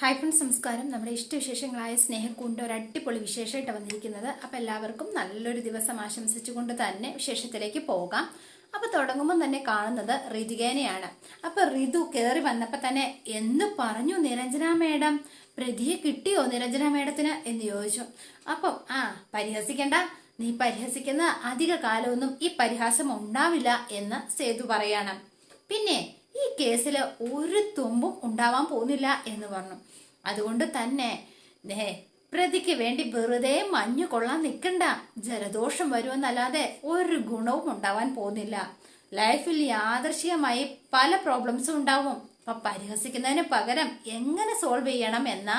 Hi friends നമസ്കാരം. നമ്മുടെ ഇഷ്ടവിശേഷങ്ങളായ സ്നേഹക്കൂണ്ട് ഒരു അടിപൊളി വിശേഷമായിട്ട് വന്നിരിക്കുന്നത്. അപ്പം എല്ലാവർക്കും നല്ലൊരു ദിവസം ആശംസിച്ചുകൊണ്ട് തന്നെ വിശേഷത്തിലേക്ക് പോകാം. അപ്പൊ തുടങ്ങുമ്പോൾ തന്നെ കാണുന്നത് ഋതികേനെയാണ് അപ്പൊ ഋതു കയറി വന്നപ്പോൾ തന്നെ എന്ന് പറഞ്ഞു നിരഞ്ജന മേഡം? പ്രതിയെ കിട്ടിയോ നിരഞ്ജന മേഡത്തിന്? എന്ന് ചോദിച്ചു. അപ്പം ആ പരിഹസിക്കണ്ട. നീ പരിഹസിക്കുന്ന അധിക കാലമൊന്നും ഈ പരിഹാസം ഉണ്ടാവില്ല എന്ന് സേതു പറയാണ്. പിന്നെ ഈ കേസിൽ ഒരു തുമ്പും ഉണ്ടാവാൻ പോകുന്നില്ല എന്ന് പറഞ്ഞു. അതുകൊണ്ട് തന്നെ പ്രതിക്ക് വേണ്ടി വെറുതെ മഞ്ഞു കൊള്ളാൻ നിൽക്കണ്ട ജലദോഷം വരുമെന്നല്ലാതെ ഒരു ഗുണവും ഉണ്ടാവാൻ പോകുന്നില്ല. ലൈഫിൽ യാദർശികമായി പല പ്രോബ്ലംസും ഉണ്ടാവും. അപ്പൊ പരിഹസിക്കുന്നതിന് പകരം എങ്ങനെ സോൾവ് ചെയ്യണം എന്നാ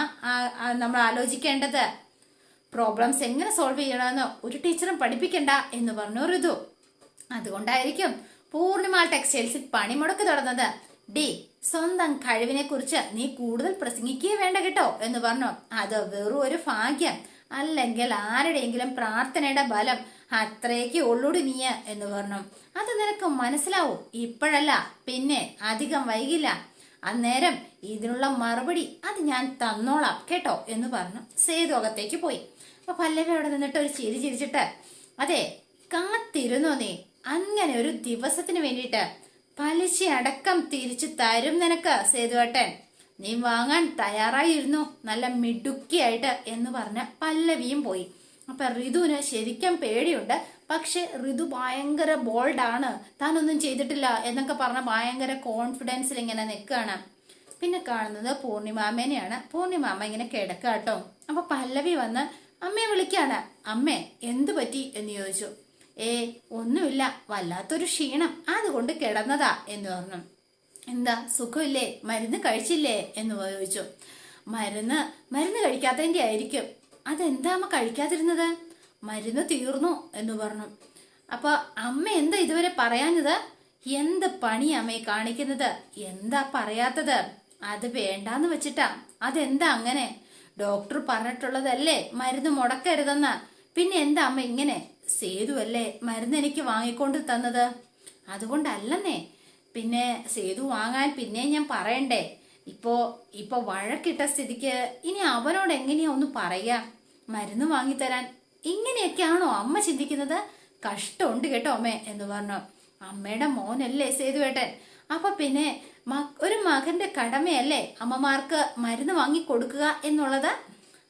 നമ്മൾ ആലോചിക്കേണ്ടത്. പ്രോബ്ലംസ് എങ്ങനെ സോൾവ് ചെയ്യണമെന്ന് ഒരു ടീച്ചറും പഠിപ്പിക്കണ്ട എന്ന് പറഞ്ഞു ഋതു. അതുകൊണ്ടായിരിക്കും പൂർണിമ ടെക്സ്റ്റൈൽസിൽ പണിമുടക്ക് തുടർന്നത്. ഡി സ്വന്തം കഴിവിനെ കുറിച്ച് നീ കൂടുതൽ പ്രസംഗിക്കുകയേ വേണ്ട കേട്ടോ എന്ന് പറഞ്ഞു. അത് വെറും ഒരു ഭാഗ്യം. അല്ലെങ്കിൽ ആരുടെയെങ്കിലും പ്രാർത്ഥനയുടെ ബലം അത്രയ്ക്ക് ഉള്ളൂടി നീയ എന്ന് പറഞ്ഞു. അത് നിനക്ക് മനസ്സിലാവും. ഇപ്പോഴല്ല പിന്നെ അധികം വൈകില്ല. അന്നേരം ഇതിനുള്ള മറുപടി അത് ഞാൻ തന്നോളാം കേട്ടോ എന്ന് പറഞ്ഞു. സേതു അകത്തേക്ക് പോയി. അപ്പൊ പല്ലവി അവിടെ നിന്നിട്ട് ഒരു ചിരി ചിരിച്ചിട്ട് അതെ കാത്തിരുന്നോ നീ? അങ്ങനെ ഒരു ദിവസത്തിന് വേണ്ടിയിട്ട് പലിശ അടക്കം തിരിച്ചു തരും നിനക്ക് സേതുവേട്ടൻ. നീ വാങ്ങാൻ തയ്യാറായിരുന്നു. നല്ല മിടുക്കിയായിട്ട് എന്ന് പറഞ്ഞ പല്ലവിയും പോയി. അപ്പൊ ഋതുവിന് ശരിക്കും പേടിയുണ്ട്. പക്ഷെ ഋതു ഭയങ്കര ബോൾഡാണ്. താനൊന്നും ചെയ്തിട്ടില്ല എന്നൊക്കെ പറഞ്ഞ ഭയങ്കര കോൺഫിഡൻസിൽ ഇങ്ങനെ നിൽക്കുകയാണ് പിന്നെ കാണുന്നത് പൂർണിമാമേനെയാണ്. പൂർണിമാമ ഇങ്ങനെ കിടക്കുക കേട്ടോ അപ്പൊ പല്ലവി വന്ന് അമ്മയെ വിളിക്കാണ്. അമ്മേ എന്തു പറ്റി? എന്ന് ചോദിച്ചു. ഏ ഒന്നുമില്ല വല്ലാത്തൊരു ക്ഷീണം. അതുകൊണ്ട് കിടന്നതാ എന്ന് പറഞ്ഞു. എന്താ സുഖമില്ലേ? മരുന്ന് കഴിച്ചില്ലേ? എന്ന് ചോദിച്ചു. മരുന്ന് മരുന്ന് കഴിക്കാത്തതിന്റെ ആയിരിക്കും. അതെന്താ അമ്മ കഴിക്കാതിരുന്നത്? മരുന്ന് തീർന്നു എന്ന് പറഞ്ഞു. അപ്പൊ അമ്മ എന്താ ഇതുവരെ പറയാഞ്ഞത്? എന്ത് പണി അമ്മയെ കാണിക്കുന്നത്? എന്താ പറയാത്തത്? അത് വേണ്ടാന്ന് വെച്ചിട്ടാ. അതെന്താ അങ്ങനെ? ഡോക്ടർ പറഞ്ഞിട്ടുള്ളതല്ലേ? മരുന്ന് മുടക്കരുതെന്ന്. പിന്നെ എന്താ അമ്മ ഇങ്ങനെ? സേതു അല്ലേ? മരുന്ന് എനിക്ക് വാങ്ങിക്കൊണ്ട് തന്നത്. അതുകൊണ്ടല്ലെന്നേ. പിന്നെ സേതു വാങ്ങാൻ പിന്നെ ഞാൻ പറയണ്ടേ. ഇപ്പോ ഇപ്പൊ വഴക്കിട്ട സ്ഥിതിക്ക് ഇനി അവനോട് എങ്ങനെയാ ഒന്ന് പറയാ? മരുന്ന് വാങ്ങിത്തരാൻ ഇങ്ങനെയൊക്കെയാണോ അമ്മ ചിന്തിക്കുന്നത്? കഷ്ടമുണ്ട് കേട്ടോ അമ്മേ എന്ന് പറഞ്ഞു. അമ്മയുടെ മോനല്ലേ സേതുവേട്ടൻ? അപ്പൊ പിന്നെ ഒരു മകന്റെ കടമയല്ലേ അമ്മമാർക്ക് മരുന്ന് വാങ്ങി കൊടുക്കുക എന്നുള്ളത്?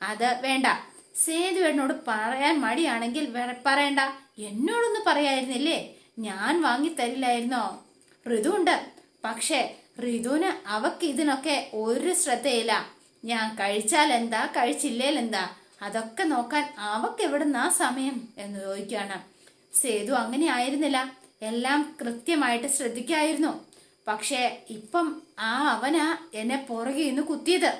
അത് വേണ്ട. സേതുവേട്ടനോട് പറയാൻ മടിയാണെങ്കിൽ പറയണ്ട. എന്നോടൊന്ന് പറയായിരുന്നില്ലേ? ഞാൻ വാങ്ങി തരില്ലായിരുന്നോ? ഋതുണ്ട് പക്ഷേ ഋതുവിന് അവക്ക് ഇതിനൊക്കെ ഒരു ശ്രദ്ധയില്ല. ഞാൻ കഴിച്ചാൽ എന്താ കഴിച്ചില്ലേൽ എന്താ അതൊക്കെ നോക്കാൻ അവക്ക് എവിടുന്നാ സമയം? എന്ന് ചോദിക്കുകയാണ്. സേതു അങ്ങനെ ആയിരുന്നില്ല. എല്ലാം കൃത്യമായിട്ട് ശ്രദ്ധിക്കായിരുന്നു. പക്ഷേ ഇപ്പം ആ അവനാ എന്നെ പുറകെ ഇന്ന് കുത്തിയത്.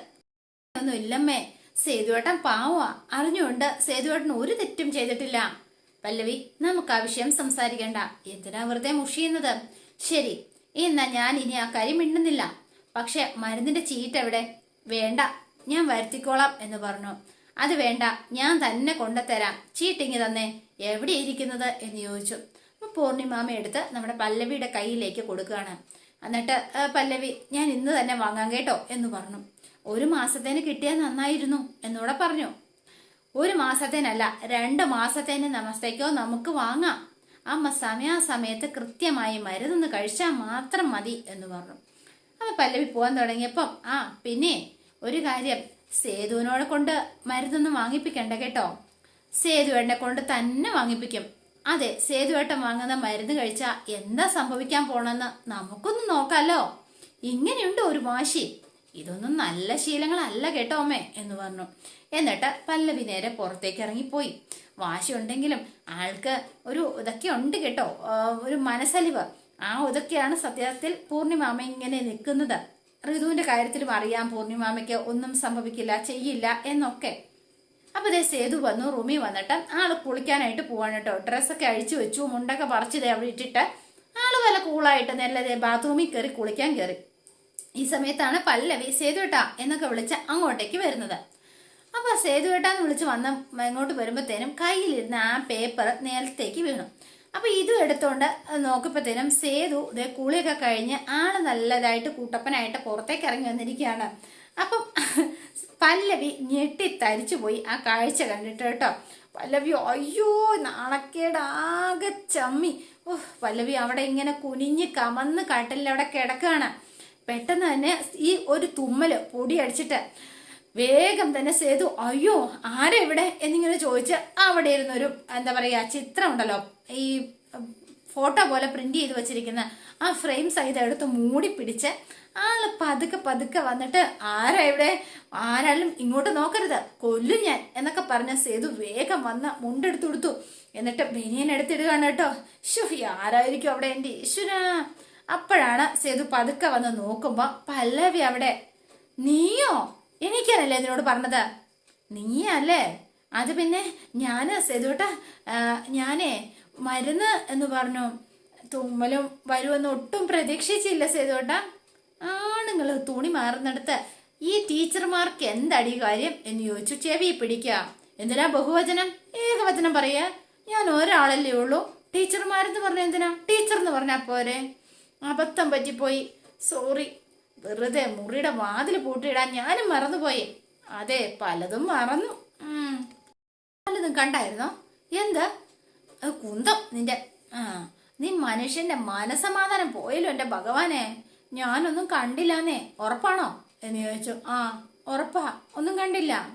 ഒന്നും ഇല്ലമ്മേ സേതുവേട്ടൻ പാവാ അറിഞ്ഞുകൊണ്ട് സേതുവേട്ടൻ ഒരു തെറ്റും ചെയ്തിട്ടില്ല. പല്ലവി നമുക്ക് ആ വിഷയം സംസാരിക്കണ്ട. എന്തിനാ വെറുതെ മുഷിയുന്നത്? ശരി എന്നാ ഞാൻ ഇനി ആ കരി മിണ്ടുന്നില്ല. പക്ഷെ മരുന്നിന്റെ ചീട്ട് എവിടെ? വേണ്ട ഞാൻ വരുത്തിക്കോളാം എന്ന് പറഞ്ഞു. അത് വേണ്ട ഞാൻ തന്നെ കൊണ്ടുതരാം. ചീട്ടിങ് തന്നെ എവിടെ ഇരിക്കുന്നത് എന്ന് ചോദിച്ചു. പൂർണിമാമ എടുത്ത് നമ്മുടെ പല്ലവിയുടെ കയ്യിലേക്ക് കൊടുക്കുകയാണ്. എന്നിട്ട് പല്ലവി ഞാൻ ഇന്ന് തന്നെ വാങ്ങാം കേട്ടോ എന്ന് പറഞ്ഞു. ഒരു മാസത്തേന് കിട്ടിയാൽ നന്നായിരുന്നു എന്നൂടെ പറഞ്ഞു. ഒരു മാസത്തേനല്ല രണ്ട് മാസത്തേന് നമസ്തേക്കോ നമുക്ക് വാങ്ങാം. അമ്മ സമയാസമയത്ത് കൃത്യമായി മരുന്നൊന്ന് കഴിച്ചാൽ മാത്രം മതി എന്ന് പറഞ്ഞു. അമ്മ പല്ലവി പോകാൻ തുടങ്ങിയപ്പം ആ പിന്നെ ഒരു കാര്യം സേതുവിനോട് കൊണ്ട് മരുന്നൊന്നും വാങ്ങിപ്പിക്കണ്ട കേട്ടോ? സേതുവേട്ടനെ കൊണ്ട് തന്നെ വാങ്ങിപ്പിക്കും. അതെ സേതുവേട്ടൻ വാങ്ങുന്ന മരുന്ന് കഴിച്ചാൽ എന്താ സംഭവിക്കാൻ പോണെന്ന് നമുക്കൊന്ന് നോക്കാലോ. ഇങ്ങനെയുണ്ട് ഒരു വാശി. ഇതൊന്നും നല്ല ശീലങ്ങളല്ല കേട്ടോ അമ്മേ എന്ന് പറഞ്ഞു. എന്നിട്ട് പല്ലവി നേരെ പുറത്തേക്ക് ഇറങ്ങിപ്പോയി. വാശി ഉണ്ടെങ്കിലും ആൾക്ക് ഒരു ഇതൊക്കെ ഉണ്ട് കേട്ടോ. ഒരു മനസ്സലിവ്. ആ ഇതൊക്കെയാണ് സത്യത്തിൽ പൂർണിമാമ ഇങ്ങനെ നിൽക്കുന്നത്. ഋതുവിന്റെ കാര്യത്തിലും അറിയാം പൂർണിമാമയ്ക്ക് ഒന്നും സംഭവിക്കില്ല ചെയ്യില്ല എന്നൊക്കെ. അപ്പൊ ദേ സേതു വന്നു റൂമിൽ വന്നിട്ട് ആൾ കുളിക്കാനായിട്ട് പോവാണ് കേട്ടോ. ഡ്രസ്സൊക്കെ അഴിച്ചു വെച്ചു മുണ്ടൊക്കെ പറിച്ചത് അവിടെ ഇട്ടിട്ട് ആൾ വല്ല കൂളായിട്ട് നല്ലതേ ബാത്റൂമിൽ കയറി കുളിക്കാൻ കയറി. ഈ സമയത്താണ് പല്ലവി സേതുവേട്ട എന്നൊക്കെ വിളിച്ച് അങ്ങോട്ടേക്ക് വരുന്നത്. അപ്പൊ സേതുവേട്ടാന്ന് വിളിച്ച് വന്ന ഇങ്ങോട്ട് വരുമ്പോഴത്തേനും കയ്യിലിരുന്ന ആ പേപ്പർ നേരത്തേക്ക് വീണു. അപ്പൊ ഇതും എടുത്തോണ്ട് നോക്കുമ്പോഴത്തേനും സേതു ഇതേ കുളിയൊക്കെ കഴിഞ്ഞ് ആൾ നല്ലതായിട്ട് കൂട്ടപ്പനായിട്ട് പുറത്തേക്ക് ഇറങ്ങി വന്നിരിക്കുകയാണ്. അപ്പം പല്ലവി ഞെട്ടി തരിച്ചു പോയി ആ കാഴ്ച കണ്ടിട്ട് കേട്ടോ. പല്ലവി അയ്യോ നാണക്കേടാകെ ചമ്മി. ഓ പല്ലവി അവിടെ ഇങ്ങനെ കുനിഞ്ഞ് കമന്ന് കട്ടിലിൽ അവിടെ കിടക്കുകയാണ്. പെട്ടെന്ന് തന്നെ ഈ ഒരു തുമ്മൽ പൊടി അടിച്ചിട്ട് വേഗം തന്നെ സേതു അയ്യോ ആരാ ഇവിടെ? എന്നിങ്ങനെ ചോദിച്ച് അവിടെ ഇരുന്നൊരു എന്താ പറയാ ചിത്രം ഉണ്ടല്ലോ. ഈ ഫോട്ടോ പോലെ പ്രിന്റ് ചെയ്ത് വെച്ചിരിക്കുന്ന ആ ഫ്രെയിം സഹിതം എടുത്ത് മൂടി പിടിച്ച് ആൾ പതുക്കെ പതുക്കെ വന്നിട്ട് ആരാ ഇവിടെ? ആരാലും ഇങ്ങോട്ട് നോക്കരുത്. കൊല്ലു ഞാൻ. എന്നൊക്കെ പറഞ്ഞ സേതു വേഗം വന്ന് മുണ്ടെടുത്തു കൊടുത്തു. എന്നിട്ട് ബനിയൻ എടുത്തിടുകയാണ് കേട്ടോ. ഷുഹി ആരായിരിക്കും അവിടെ? എന്റെ ഈശ്വരാ. അപ്പോഴാണ് സേതു പതുക്കെ വന്ന് നോക്കുമ്പോ പല്ലവി അവിടെ നീയോ? എനിക്കാണല്ലേ എന്നോട് പറഞ്ഞത്? നീയല്ലേ? അത് പിന്നെ ഞാൻ സേതുട്ട ഞാനേ മരുന്ന് എന്ന് പറഞ്ഞു. തുമ്മലും വരുമെന്ന് ഒട്ടും പ്രതീക്ഷിച്ചില്ല സേതുട്ട. ആണുങ്ങൾ തുണി മാറുന്നിടത്ത് ഈ ടീച്ചർമാർക്ക് എന്തടി കാര്യം? എന്ന് ചോദിച്ചു ചെവി പിടിക്കുക. എന്തിനാ ബഹുവചനം? ഏകവചനം പറയാ? ഞാൻ ഒരാളല്ലേ ഉള്ളൂ. ടീച്ചർമാരെന്ന് പറഞ്ഞ എന്തിനാ? ടീച്ചർ എന്ന് പറഞ്ഞാ പോരെ. അബദ്ധം പറ്റിപ്പോയി. സോറി വെറുതെ മുറിയുടെ വാതിൽ പൂട്ടിയിടാൻ ഞാനും മറന്നുപോയി. അതെ പലതും മറന്നു. പലതും കണ്ടായിരുന്നോ? എന്ത്? കുന്തം നിന്റെ. ആ. നീ മനുഷ്യന്റെ മനസമാധാനം പോയല്ലോ എന്റെ ഭഗവാനെ. ഞാനൊന്നും കണ്ടില്ലാന്നേ. ഉറപ്പാണോ? എന്ന് ചോദിച്ചു. ആ ഉറപ്പാ. ഒന്നും കണ്ടില്ല.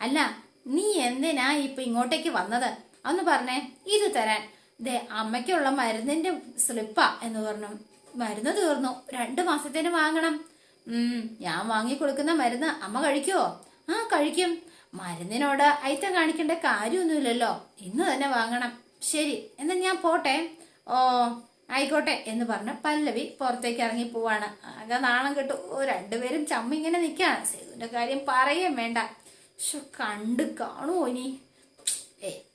അല്ല നീ എന്തിനാ ഇപ്പൊ ഇങ്ങോട്ടേക്ക് വന്നത്? അന്ന് പറഞ്ഞേ ഇത് തരാൻ. ദേ അമ്മയ്ക്കുള്ള മരുന്നിന്റെ സ്ലിപ്പാ എന്ന് പറഞ്ഞു. മരുന്ന് തീർന്നു. രണ്ടു മാസത്തേന് വാങ്ങണം. ഉം ഞാൻ വാങ്ങി കൊടുക്കുന്ന മരുന്ന് അമ്മ കഴിക്കുവോ? ആ കഴിക്കും. മരുന്നിനോട് ഐറ്റം കാണിക്കേണ്ട കാര്യമൊന്നുമില്ലല്ലോ. ഇന്ന് തന്നെ വാങ്ങണം. ശരി എന്നാ ഞാൻ പോട്ടെ. ഓ ആയിക്കോട്ടെ എന്ന് പറഞ്ഞ് പല്ലവി പുറത്തേക്ക് ഇറങ്ങി പോവാണ്. ആകെ നാണം കിട്ടു. ഓ രണ്ടുപേരും ചമ്മ ഇങ്ങനെ നിൽക്കാണ് സേതുവിന്റെ കാര്യം പറയേം വേണ്ട. ശോ കണ്ട് കാണുമോ ഇനി?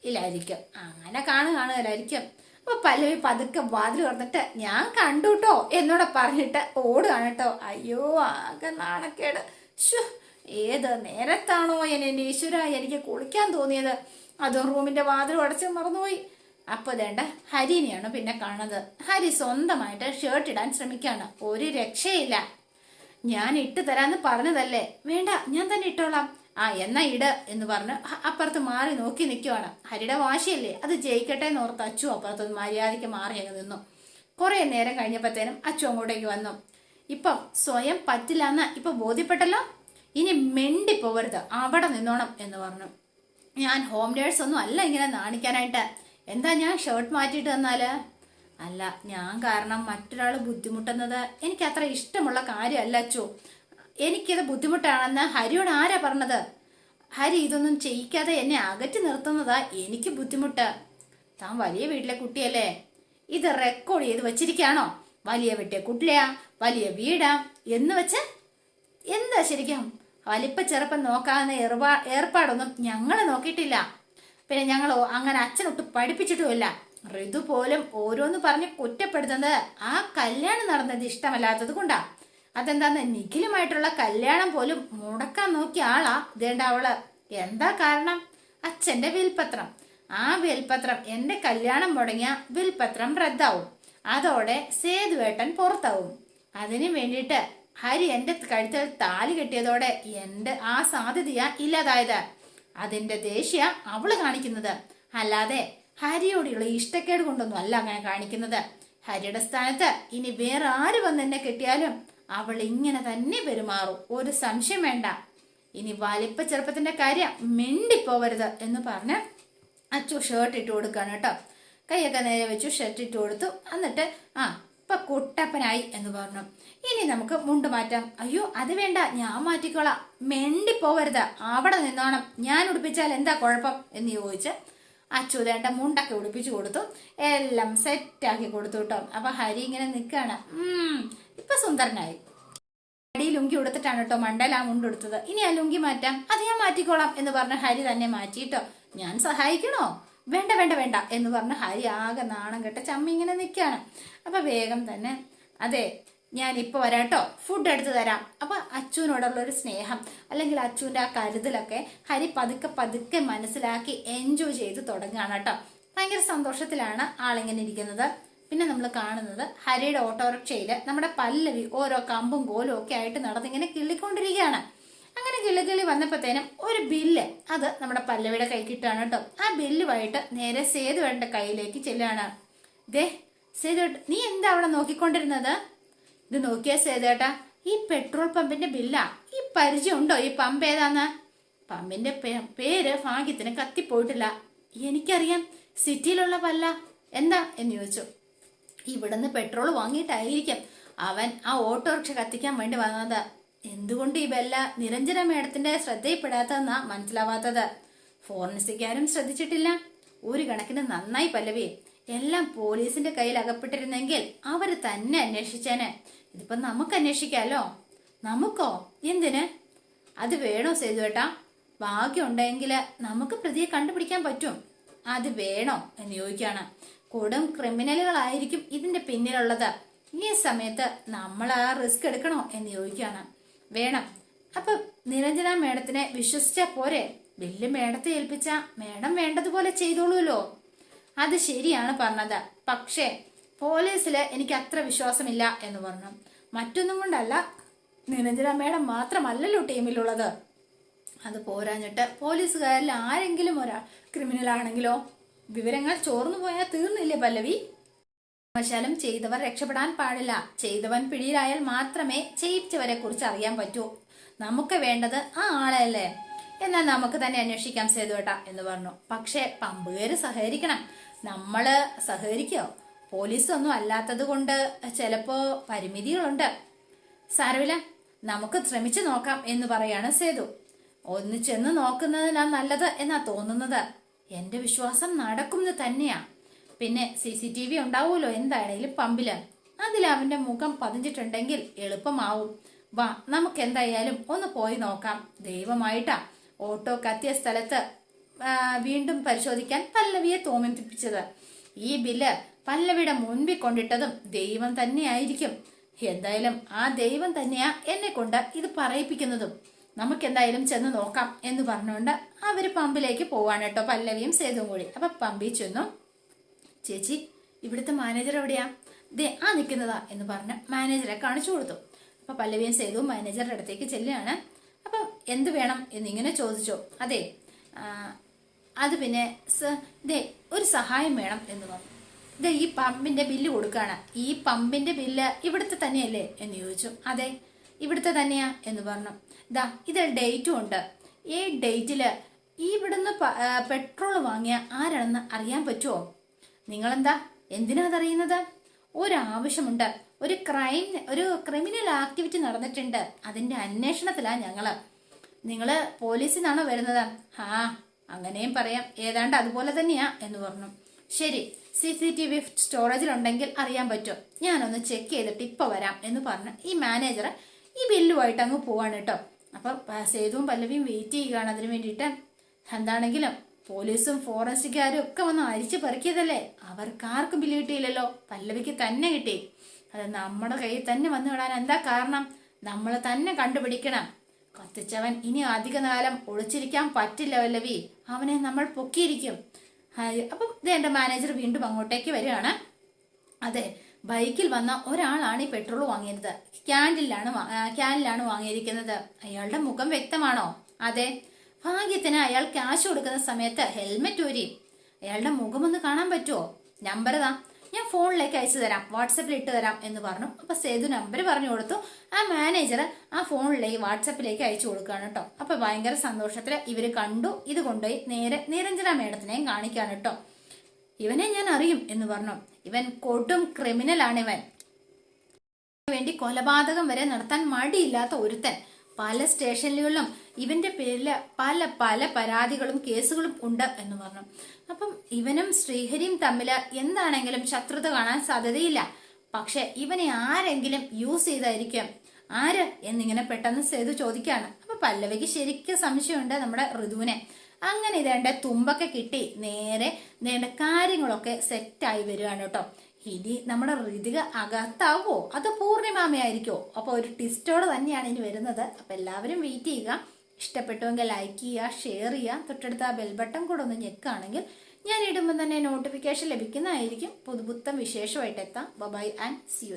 ഇല്ലായിരിക്കും. അങ്ങനെ കാണു കാണുകയില്ലായിരിക്കും അപ്പൊ പല്ലവി പതുക്കെ വാതിൽ തുറന്നിട്ട് ഞാൻ കണ്ടു കേട്ടോ എന്നോട് പറഞ്ഞിട്ട് ഓടുകയാണ് കേട്ടോ അയ്യോ ആകെ നാണക്കേട്. ഏത് നേരത്താണോ എന്നെ ഈശ്വര എനിക്ക് കുളിക്കാൻ തോന്നിയത്. അതും റൂമിന്റെ വാതിൽ അടച്ച് മറന്നുപോയി. അപ്പൊ വേണ്ട ഹരിനെയാണ് പിന്നെ കാണുന്നത്. ഹരി സ്വന്തമായിട്ട് ഷർട്ട് ഇടാൻ ശ്രമിക്കാണ് ഒരു രക്ഷയില്ല. ഞാൻ ഇട്ട് തരാന്ന് പറഞ്ഞതല്ലേ. വേണ്ട ഞാൻ തന്നെ ഇട്ടോളാം. ആ എന്നാ ഇട എന്ന് പറഞ്ഞ്. അപ്പുറത്ത് മാറി നോക്കി നിൽക്കുവാണ് ഹരിയുടെ വാശിയല്ലേ? അത് ജയിക്കട്ടെ എന്ന് ഓർത്ത് അച്ചു അപ്പുറത്ത് മര്യാദയ്ക്ക് മാറി അങ്ങ് നിന്നു. കുറെ നേരം കഴിഞ്ഞപ്പോഴത്തേനും അച്ചു അങ്ങോട്ടേക്ക് വന്നു. ഇപ്പം സ്വയം പറ്റില്ല എന്ന് ഇപ്പൊ ബോധ്യപ്പെട്ടല്ലോ? ഇനി മെണ്ടി പോവരുത്. അവിടെ നിന്നോണം എന്ന് പറഞ്ഞു. ഞാൻ ഹോം നേഴ്സ് ഒന്നും അല്ല ഇങ്ങനെ നാണിക്കാനായിട്ട്. എന്താ ഞാൻ ഷർട്ട് മാറ്റിയിട്ട് തന്നാൽ അല്ല ഞാൻ കാരണം മറ്റൊരാൾ ബുദ്ധിമുട്ടുന്നത് എനിക്ക് അത്ര ഇഷ്ടമുള്ള കാര്യമല്ല അച്ചു. എനിക്കിത് ബുദ്ധിമുട്ടാണെന്ന് ഹരിയോട് ആരാ പറഞ്ഞത്? ഹരി ഇതൊന്നും ചെയ്യിക്കാതെ എന്നെ അകറ്റി നിർത്തുന്നതാ എനിക്ക് ബുദ്ധിമുട്ട്. താൻ വലിയ വീട്ടിലെ കുട്ടിയല്ലേ? ഇത് റെക്കോർഡ് ചെയ്ത് വെച്ചിരിക്കുകയാണോ? വലിയ വീട്ടിലെ കുട്ടിയാ? വലിയ വീടാ? എന്ന് വെച്ച് എന്താ ശരിക്കും? വലിപ്പ ചെറുപ്പം നോക്കാവുന്ന ഏർപ്പാ ഏർപ്പാടൊന്നും ഞങ്ങൾ നോക്കിയിട്ടില്ല. പിന്നെ ഞങ്ങൾ അങ്ങനെ അച്ഛനൊട്ട് പഠിപ്പിച്ചിട്ടുമില്ല. ഋതു പോലും ഓരോന്ന് പറഞ്ഞ് കുറ്റപ്പെടുത്തുന്നത് ആ കല്യാണം നടന്നത് ഇഷ്ടമല്ലാത്തത് കൊണ്ടാ. അതെന്താന്ന്? നിഖിലുമായിട്ടുള്ള കല്യാണം പോലും മുടക്കാൻ നോക്കിയ ആളാ ഇതേണ്ട അവൾ. എന്താ കാരണം? അച്ഛന്റെ വിൽപത്രം. ആ വിൽപത്രം എന്റെ കല്യാണം മുടങ്ങിയ വിൽപത്രം റദ്ദാവും. അതോടെ സേതുവേട്ടൻ പുറത്താവും. അതിനു വേണ്ടിയിട്ട് ഹരി എന്റെ കഴുത്തിൽ താലി കെട്ടിയതോടെ എന്റെ ആ സാധ്യതയാ ഇല്ലാതായത്. അതിന്റെ ദേഷ്യ അവൾ കാണിക്കുന്നത്. അല്ലാതെ ഹരിയോടുള്ള ഇഷ്ടക്കേട് കൊണ്ടൊന്നും അല്ല അങ്ങനെ കാണിക്കുന്നത്. ഹരിയുടെ സ്ഥാനത്ത് ഇനി വേറെ ആര് വന്ന് എന്നെ കെട്ടിയാലും അവൾ ഇങ്ങനെ തന്നെ പെരുമാറും. ഒരു സംശയം വേണ്ട. ഇനി വലിപ്പ ചെറുപ്പത്തിന്റെ കാര്യം മിണ്ടിപ്പോവരുത് എന്ന് പറഞ്ഞ് അച്ചു ഷർട്ട് ഇട്ട് കൊടുക്കാണ് കേട്ടോ. കൈയൊക്കെ നേരെ വെച്ചു ഷർട്ട് ഇട്ട് കൊടുത്തു. എന്നിട്ട് ആ ഇപ്പൊ കുട്ടപ്പനായി എന്ന് പറഞ്ഞു. ഇനി നമുക്ക് മുണ്ട് മാറ്റാം. അയ്യോ അത് വേണ്ട. ഞാൻ മാറ്റിക്കോളാം. മെണ്ടി പോവരുത് അവിടെ നിന്നോണം. ഞാൻ ഉടുപ്പിച്ചാൽ എന്താ കുഴപ്പം? എന്ന് ചോദിച്ച് അച്ചു വേണ്ട മുണ്ടൊക്കെ ഉടുപ്പിച്ചു കൊടുത്തു. എല്ലാം സെറ്റാക്കി കൊടുത്തു കേട്ടോ. അപ്പൊ ഹരി ഇങ്ങനെ നിൽക്കുകയാണ്. ഇപ്പൊ സുന്ദരനായി. അടി ലുങ്കി ഉടുത്തിട്ടാണ് കേട്ടോ മണ്ടൽ ആ മുണ്ട് എടുത്തത് ഇനി ആ ലുങ്കി മാറ്റാം. അത് ഞാൻ മാറ്റിക്കോളാം എന്ന് പറഞ്ഞ ഹരി തന്നെ മാറ്റിയിട്ടോ. ഞാൻ സഹായിക്കണോ? വേണ്ട വേണ്ട വേണ്ട എന്ന് പറഞ്ഞ ഹരി ആകെ നാണം കെട്ട ചമ്മി ഇങ്ങനെ നിൽക്കുകയാണ് അപ്പൊ വേഗം തന്നെ അതെ ഞാൻ ഇപ്പൊ വരാട്ടോ ഫുഡ് എടുത്തു തരാം. അപ്പൊ അച്ചുവിനോടുള്ള ഒരു സ്നേഹം അല്ലെങ്കിൽ അച്ചുവിന്റെ ആ കരുതലൊക്കെ ഹരി പതുക്കെ പതുക്കെ മനസ്സിലാക്കി എൻജോയ് ചെയ്ത് തുടങ്ങുകയാണ് കേട്ടോ. ഭയങ്കര സന്തോഷത്തിലാണ് ആളിങ്ങനെ ഇരിക്കുന്നത്. പിന്നെ നമ്മൾ കാണുന്നത് ഹരിയുടെ ഓട്ടോറിക്ഷയിൽ നമ്മുടെ പല്ലവി ഓരോ കമ്പും കോലും ഒക്കെ ആയിട്ട് നടന്നിങ്ങനെ കിള്ളിക്കൊണ്ടിരിക്കുകയാണ്. അങ്ങനെ കിളി വന്നപ്പോഴത്തേനും ഒരു ബില്ല് അത് നമ്മുടെ പല്ലവിയുടെ കൈ കിട്ടുകയാണ് കേട്ടോ. ആ ബില്ലുമായിട്ട് നേരെ സേതുവേട്ടന്റെ കയ്യിലേക്ക് ചെല്ലുകയാണ്. ദേ സേതുവേട്ട നീ എന്താ അവിടെ നോക്കിക്കൊണ്ടിരുന്നത്? ഇത് നോക്കിയാ സേതുവേട്ടാ ഈ പെട്രോൾ പമ്പിന്റെ ബില്ലാ. ഈ പരിചയം ഉണ്ടോ? ഈ പമ്പ് ഏതാന്ന്? പമ്പിന്റെ പേര് ഭാഗ്യത്തിന് കത്തിപ്പോയിട്ടില്ല. എനിക്കറിയാം സിറ്റിയിലുള്ള പല്ല. എന്താ എന്ന് ചോദിച്ചു. ഇവിടുന്ന് പെട്രോൾ വാങ്ങിയിട്ടായിരിക്കും അവൻ ആ ഓട്ടോറിക്ഷ കത്തിക്കാൻ വേണ്ടി വന്നത്. എന്തുകൊണ്ട് ഇവല്ല നിരഞ്ജന മേഡത്തിന്റെ ശ്രദ്ധയിൽപ്പെടാത്തതെന്നാ മനസ്സിലാവാത്തത്? ഫോറൻസിക്കാരും ശ്രദ്ധിച്ചിട്ടില്ല. ഒരു കണക്കിന് നന്നായി പല്ലവി. എല്ലാം പോലീസിന്റെ കയ്യിൽ അകപ്പെട്ടിരുന്നെങ്കിൽ അവർ തന്നെ അന്വേഷിച്ചേനെ. ഇതിപ്പോ നമുക്ക് അന്വേഷിക്കാലോ? നമുക്കോ? എന്തിന്? അത് വേണോ സേതുവേട്ടാ ബാക്കി ഉണ്ടെങ്കിൽ നമുക്ക് പ്രതിയെ കണ്ടുപിടിക്കാൻ പറ്റും. അത് വേണോ എന്ന് ചോദിക്കാണ്. കൊടും ക്രിമിനലുകളായിരിക്കും ഇതിന്റെ പിന്നിലുള്ളത്. ഈ സമയത്ത് നമ്മൾ ആ റിസ്ക് എടുക്കണോ എന്ന് ചോദിക്കുകയാണ്. വേണം. അപ്പൊ നിരഞ്ജന മേഡത്തിനെ വിശ്വസിച്ച പോരെ? ബില്ല് മേഡത്തെ ഏൽപ്പിച്ച മേഡം വേണ്ടതുപോലെ ചെയ്തോളൂല്ലോ അത് ശരിയാണ് പറഞ്ഞത്. പക്ഷേ പോലീസിൽ എനിക്ക് അത്ര വിശ്വാസമില്ല എന്ന് പറഞ്ഞു. മറ്റൊന്നും കൊണ്ടല്ല നിരഞ്ജന മേഡം മാത്രമല്ലല്ലോ ടീമിലുള്ളത്. അത് പോരാഞ്ഞിട്ട് പോലീസുകാരിൽ ആരെങ്കിലും ഒരാൾ ക്രിമിനൽ ആണെങ്കിലോ വിവരങ്ങൾ ചോർന്നു പോയാൽ തീർന്നില്ലേ പല്ലവി? വശാലും ചെയ്തവർ രക്ഷപ്പെടാൻ പാടില്ല. ചെയ്തവൻ പിടിയിലായാൽ മാത്രമേ ചെയ്യിച്ചവരെ കുറിച്ച് അറിയാൻ പറ്റൂ. നമുക്ക് വേണ്ടത് ആ ആളല്ലേ. എന്നാൽ നമുക്ക് തന്നെ അന്വേഷിക്കാം സേതുവേട്ട എന്ന് പറഞ്ഞു. പക്ഷേ പമ്പുകാര് സഹകരിക്കണം. നമ്മൾ സഹകരിക്കോ? പോലീസ് ഒന്നും അല്ലാത്തത് കൊണ്ട് ചിലപ്പോ പരിമിതികളുണ്ട്. സാരവില നമുക്ക് ശ്രമിച്ചു നോക്കാം എന്ന് പറയാണ് സേതു. ഒന്ന് ചെന്ന് നോക്കുന്നതിനാ നല്ലത് എന്നാ തോന്നുന്നത്. എന്റെ വിശ്വാസം നടക്കുന്നത് തന്നെയാ. പിന്നെ സി സി ടി വി ഉണ്ടാവുമല്ലോ എന്താണേലും പമ്പിൽ. അതിൽ അവന്റെ മുഖം പതിഞ്ഞിട്ടുണ്ടെങ്കിൽ എളുപ്പമാവും. വാ നമുക്ക് എന്തായാലും ഒന്ന് പോയി നോക്കാം. ദൈവമായിട്ടാ ഓട്ടോ കത്തിയ സ്ഥലത്ത് വീണ്ടും പരിശോധിക്കാൻ പല്ലവിയെ തോന്നിപ്പിച്ചത്. ഈ ബില്ല് പല്ലവിയുടെ മുൻപിൽ കൊണ്ടിട്ടതും ദൈവം തന്നെയായിരിക്കും. എന്തായാലും ആ ദൈവം തന്നെയാ എന്നെ കൊണ്ട് ഇത് പറയിപ്പിക്കുന്നതും. നമുക്ക് എന്തായാലും ചെന്ന് നോക്കാം എന്ന് പറഞ്ഞുകൊണ്ട് അവർ പമ്പിലേക്ക് പോവാണ് കേട്ടോ പല്ലവിയും സേതുവും കൂടി. അപ്പൊ പമ്പിൽ ചെന്നു. ചേച്ചി ഇവിടുത്തെ മാനേജർ എവിടെയാ? ദേ ആ നിൽക്കുന്നതാ എന്ന് പറഞ്ഞ് മാനേജറെ കാണിച്ചു കൊടുത്തു. അപ്പൊ പല്ലവിയും സേതുവും മാനേജറുടെ അടുത്തേക്ക് ചെല്ലുകയാണ്. അപ്പൊ എന്ത് വേണം എന്നിങ്ങനെ ചോദിച്ചു. അതെ അത് പിന്നെ ദേ ഒരു സഹായം വേണം എന്ന് പറഞ്ഞു. ദേ ഈ പമ്പിന്റെ ബില്ല് കൊടുക്കാണ്. ഈ പമ്പിന്റെ ബില്ല് ഇവിടുത്തെ തന്നെയല്ലേ എന്ന് ചോദിച്ചു. അതെ ഇവിടുത്തെ തന്നെയാ എന്ന് പറഞ്ഞു. ദാ ഇതിൽ ഡേറ്റും ഉണ്ട്. ഈ ഡേറ്റിൽ ഇവിടുന്ന് പെട്രോൾ വാങ്ങിയ ആരാണെന്ന് അറിയാൻ പറ്റുമോ നിങ്ങളെന്താ? എന്തിനാ അതറിയുന്നത്? ഒരാവശ്യമുണ്ട്. ഒരു ക്രൈം ഒരു ക്രിമിനൽ ആക്ടിവിറ്റി നടന്നിട്ടുണ്ട്. അതിന്റെ അന്വേഷണത്തിലാ ഞങ്ങൾ. നിങ്ങൾ പോലീസിൽ നിന്നാണോ വരുന്നത്? ആ അങ്ങനെയും പറയാം. ഏതാണ്ട് അതുപോലെ തന്നെയാ എന്ന് പറഞ്ഞു. ശരി സി സി ടി വി സ്റ്റോറേജിലുണ്ടെങ്കിൽ അറിയാൻ പറ്റും. ഞാനൊന്ന് ചെക്ക് ചെയ്തിട്ട് ഇപ്പൊ വരാം എന്ന് പറഞ്ഞ് ഈ മാനേജർ ഈ ബില്ലുമായിട്ട് അങ്ങ് പോവാണ് കേട്ടോ. അപ്പൊ സേതുവും പല്ലവിയും വെയിറ്റ് ചെയ്യുകയാണ്. അതിനു വേണ്ടിയിട്ട് എന്താണെങ്കിലും പോലീസും ഫോറൻസിക്കാരും ഒക്കെ വന്ന് അരിച്ചു പെറുക്കിയതല്ലേ? അവർക്കാർക്കും ബില്ല് കിട്ടിയില്ലല്ലോ. പല്ലവിക്ക് തന്നെ കിട്ടി. അത് നമ്മുടെ കയ്യിൽ തന്നെ വന്നു വിടാൻ എന്താ കാരണം? നമ്മൾ തന്നെ കണ്ടുപിടിക്കണം. കത്തിച്ചവൻ ഇനി അധിക കാലം ഒളിച്ചിരിക്കാൻ പറ്റില്ല വല്ലവി അവനെ നമ്മൾ പൊക്കിയിരിക്കും. അപ്പം ഇത് എന്റെ മാനേജർ വീണ്ടും അങ്ങോട്ടേക്ക് വരികയാണ്. അതെ. ബൈക്കിൽ വന്ന ഒരാളാണ് ഈ പെട്രോൾ വാങ്ങിയത്. ക്യാൻഡിലാണ് ക്യാനിലാണ് വാങ്ങിയിരിക്കുന്നത്. അയാളുടെ മുഖം വ്യക്തമാണോ? അതെ. ഭാഗ്യത്തിന് അയാൾ ക്യാഷ് കൊടുക്കുന്ന സമയത്ത് ഹെൽമെറ്റ് ഊരി. അയാളുടെ മുഖം ഒന്ന് കാണാൻ പറ്റുമോ നമ്പർ താ. ഞാൻ ഫോണിലേക്ക് അയച്ചു തരാം. വാട്സപ്പിൽ ഇട്ട് തരാം എന്ന് പറഞ്ഞു. അപ്പൊ സേതു നമ്പർ പറഞ്ഞു കൊടുത്തു. ആ മാനേജർ ആ ഫോണിലേക്ക് വാട്സപ്പിലേക്ക് അയച്ചു കൊടുക്കുകയാണ് കേട്ടോ. അപ്പൊ ഭയങ്കര സന്തോഷത്തിൽ ഇവർ കണ്ടു. ഇത് കൊണ്ടുപോയി നേരെ നിരഞ്ജന മേഡത്തിനെയും കാണിക്കാണ് കേട്ടോ. ഇവനെ ഞാൻ അറിയും എന്ന് പറഞ്ഞു. ഇവൻ കൊടും ക്രിമിനലാണ് ഇവൻ വേണ്ടി കൊലപാതകം വരെ നടത്താൻ മടിയില്ലാത്ത ഒരുത്തൻ. പല സ്റ്റേഷനുകളിലും ഇവന്റെ പേരിൽ പല പല പരാതികളും കേസുകളും ഉണ്ട് എന്ന് പറഞ്ഞു. അപ്പം ഇവനും ശ്രീഹരിയും തമ്മിൽ എന്താണെങ്കിലും ശത്രുത കാണാൻ സാധ്യതയില്ല. പക്ഷെ ഇവനെ ആരെങ്കിലും യൂസ് ചെയ്തായിരിക്കും. ആര് എന്നിങ്ങനെ പെട്ടെന്ന് സേതു ചോദിക്കാണ്. അപ്പൊ പല്ലവിക്ക് ശരിക്കും സംശയമുണ്ട് നമ്മുടെ ഋതുവിനെ. അങ്ങനെ ഇതേണ്ട തുമ്പൊക്കെ കിട്ടി. നേരെ നേണ്ട കാര്യങ്ങളൊക്കെ സെറ്റായി വരികയാണ് കേട്ടോ. ഇനി നമ്മുടെ ഋതിക അകത്താവോ? അത് പൂർണിമാമയായിരിക്കോ? അപ്പൊ ഒരു ട്വിസ്റ്റോടെ തന്നെയാണ് ഇനി വരുന്നത്. അപ്പൊ എല്ലാവരും വെയിറ്റ് ചെയ്യുക. ഇഷ്ടപ്പെട്ടുവെങ്കിൽ ലൈക്ക് ചെയ്യുക ഷെയർ ചെയ്യുക. തൊട്ടടുത്ത ആ ബെൽബട്ടൺ കൂടെ ഒന്ന് ഞെക്കുകയാണെങ്കിൽ ഞാൻ ഇടുമ്പോൾ തന്നെ നോട്ടിഫിക്കേഷൻ ലഭിക്കുന്നതായിരിക്കും. പുതുപുത്തം വിശേഷമായിട്ട് എത്താം. By and C U